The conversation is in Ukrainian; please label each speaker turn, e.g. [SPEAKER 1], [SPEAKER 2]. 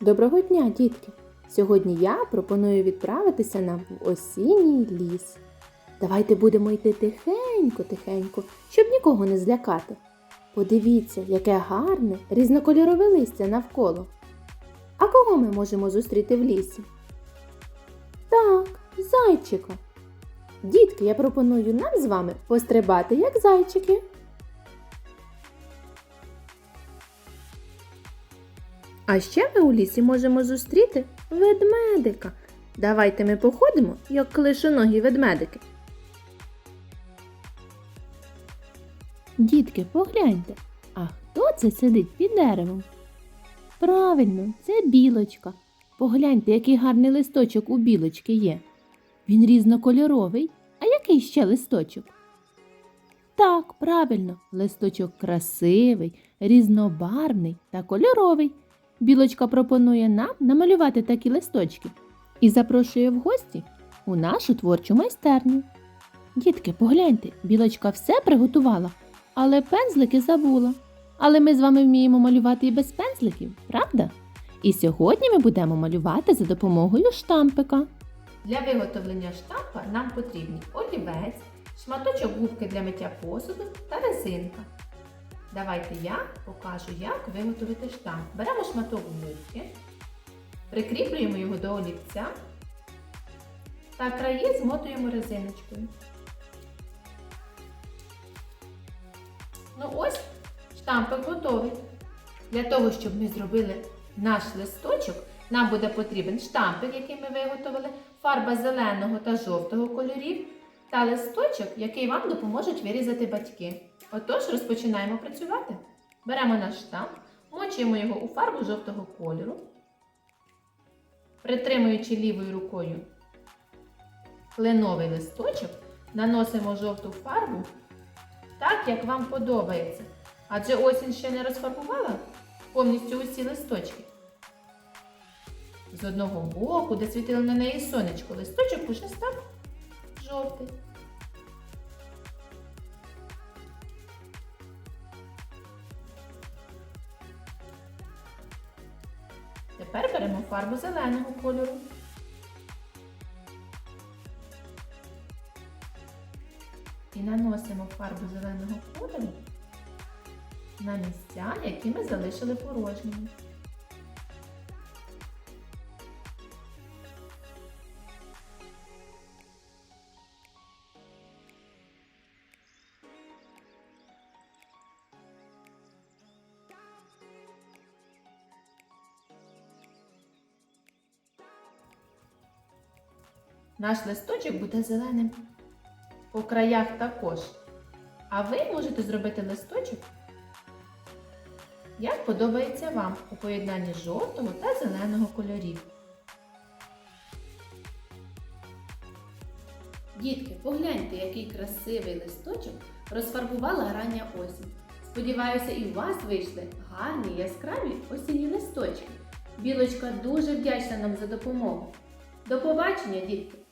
[SPEAKER 1] Доброго дня, дітки! Сьогодні я пропоную відправитися нам в осінній ліс. Давайте будемо йти тихенько, тихенько, щоб нікого не злякати. Подивіться, яке гарне різнокольорове листя навколо. А кого ми можемо зустріти в лісі? Так, зайчика. Дітки, я пропоную нам з вами пострибати як зайчики. А ще ми у лісі можемо зустріти ведмедика. Давайте ми походимо, як клишоногі ведмедики. Дітки, погляньте, а хто це сидить під деревом? Правильно, це білочка. Погляньте, який гарний листочок у білочки є. Він різнокольоровий. А який ще листочок? Так, правильно, листочок красивий, різнобарвний та кольоровий. Білочка пропонує нам намалювати такі листочки і запрошує в гості у нашу творчу майстерню. Дітки, погляньте, білочка все приготувала, але пензлики забула. Але ми з вами вміємо малювати і без пензликів, правда? І сьогодні ми будемо малювати за допомогою штампика. Для виготовлення штампа нам потрібні олівець, шматочок губки для миття посуду та резинка. Давайте я покажу, як виготовити штамп. Беремо шматок губки, прикріплюємо його до олівця та краї змотуємо резиночкою. Ну ось, штампик готовий. Для того, щоб ми зробили наш листочок, нам буде потрібен штампик, який ми виготовили, фарба зеленого та жовтого кольорів та листочок, який вам допоможуть вирізати батьки. Отож, розпочинаємо працювати. Беремо наш штамп, мочуємо його у фарбу жовтого кольору, притримуючи лівою рукою кленовий листочок, наносимо жовту фарбу так, як вам подобається. Адже осінь ще не розфарбувала повністю усі листочки. З одного боку, де світило на неї сонечко, листочок уже став жовтий. Тепер беремо фарбу зеленого кольору. І наносимо фарбу зеленого кольору на місця, які ми залишили порожніми. Наш листочок буде зеленим по краях також. А ви можете зробити листочок, як подобається вам у поєднанні жовтого та зеленого кольорів. Дітки, погляньте, який красивий листочок розфарбувала рання осінь. Сподіваюся, і у вас вийшли гарні яскраві осінні листочки. Білочка дуже вдячна нам за допомогу. До побачення, дітки!